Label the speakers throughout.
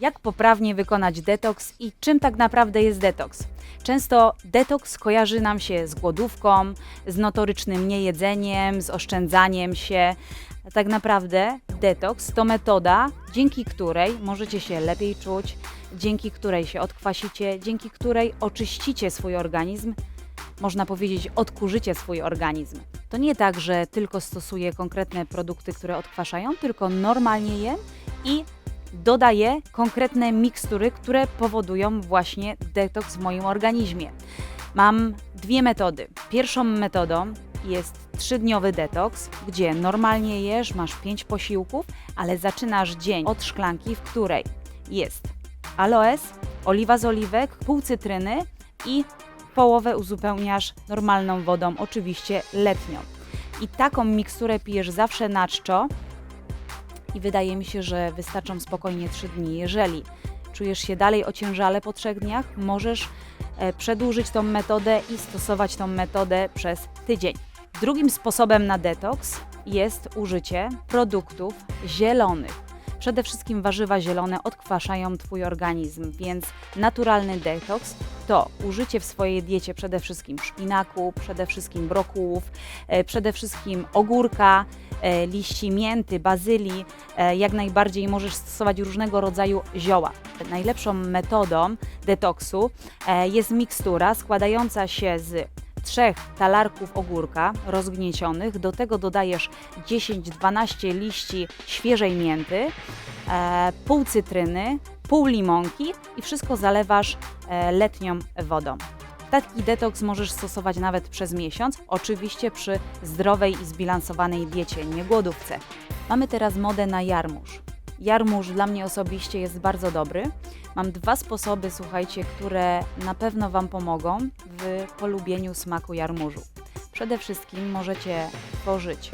Speaker 1: Jak poprawnie wykonać detoks i czym tak naprawdę jest detoks? Często detoks kojarzy nam się z głodówką, z notorycznym niejedzeniem, z oszczędzaniem się. Tak naprawdę detoks to metoda, dzięki której możecie się lepiej czuć, dzięki której się odkwasicie, dzięki której oczyścicie swój organizm można powiedzieć, odkurzycie swój organizm. To nie tak, że tylko stosuję konkretne produkty, które odkwaszają, tylko normalnie jem i dodaję konkretne mikstury, które powodują właśnie detoks w moim organizmie. Mam dwie metody. Pierwszą metodą jest trzydniowy detoks, gdzie normalnie jesz, masz pięć posiłków, ale zaczynasz dzień od szklanki, w której jest aloes, oliwa z oliwek, pół cytryny i połowę uzupełniasz normalną wodą, oczywiście letnią. I taką miksturę pijesz zawsze na czczo i wydaje mi się, że wystarczą spokojnie 3 dni. Jeżeli czujesz się dalej ociężale po trzech dniach, możesz e, przedłużyć tą metodę i stosować tą metodę przez tydzień. Drugim sposobem na detoks jest użycie produktów zielonych. Przede wszystkim warzywa zielone odkwaszają Twój organizm, więc naturalny detoks to użycie w swojej diecie przede wszystkim szpinaku, przede wszystkim brokułów, e, przede wszystkim ogórka, liści mięty, bazylii. E, Jak najbardziej możesz stosować różnego rodzaju zioła. Najlepszą metodą detoksu e, jest mikstura składająca się z trzech talarków ogórka rozgniecionych. Do tego dodajesz 10-12 liści świeżej mięty, e, pół cytryny, pół limonki i wszystko zalewasz e, letnią wodą. Taki detoks możesz stosować nawet przez miesiąc, oczywiście przy zdrowej i zbilansowanej diecie, nie głodówce. Mamy teraz modę na jarmuż. Jarmuż dla mnie osobiście jest bardzo dobry. Mam dwa sposoby, słuchajcie, które na pewno Wam pomogą w polubieniu smaku jarmużu. Przede wszystkim możecie tworzyć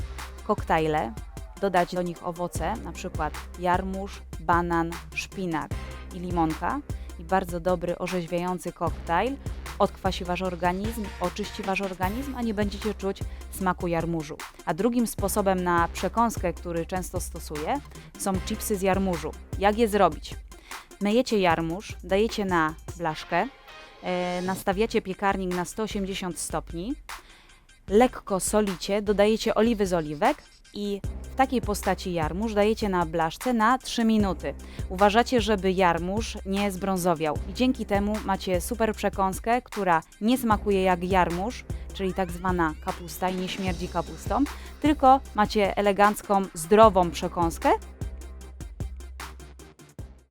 Speaker 1: koktajle, dodać do nich owoce, na przykład jarmuż, banan, szpinak i limonka i bardzo dobry orzeźwiający koktajl odkwasi Wasz organizm, oczyści Wasz organizm, a nie będziecie czuć smaku jarmużu. A drugim sposobem na przekąskę, który często stosuję, są chipsy z jarmużu. Jak je zrobić? Myjecie jarmuż, dajecie na blaszkę, e, nastawiacie piekarnik na 180 stopni, lekko solicie, dodajecie oliwy z oliwek i w takiej postaci jarmuż dajecie na blaszce na 3 minuty. Uważacie, żeby jarmuż nie zbrązowiał i dzięki temu macie super przekąskę, która nie smakuje jak jarmuż, czyli tak zwana kapusta i nie śmierdzi kapustą, tylko macie elegancką, zdrową przekąskę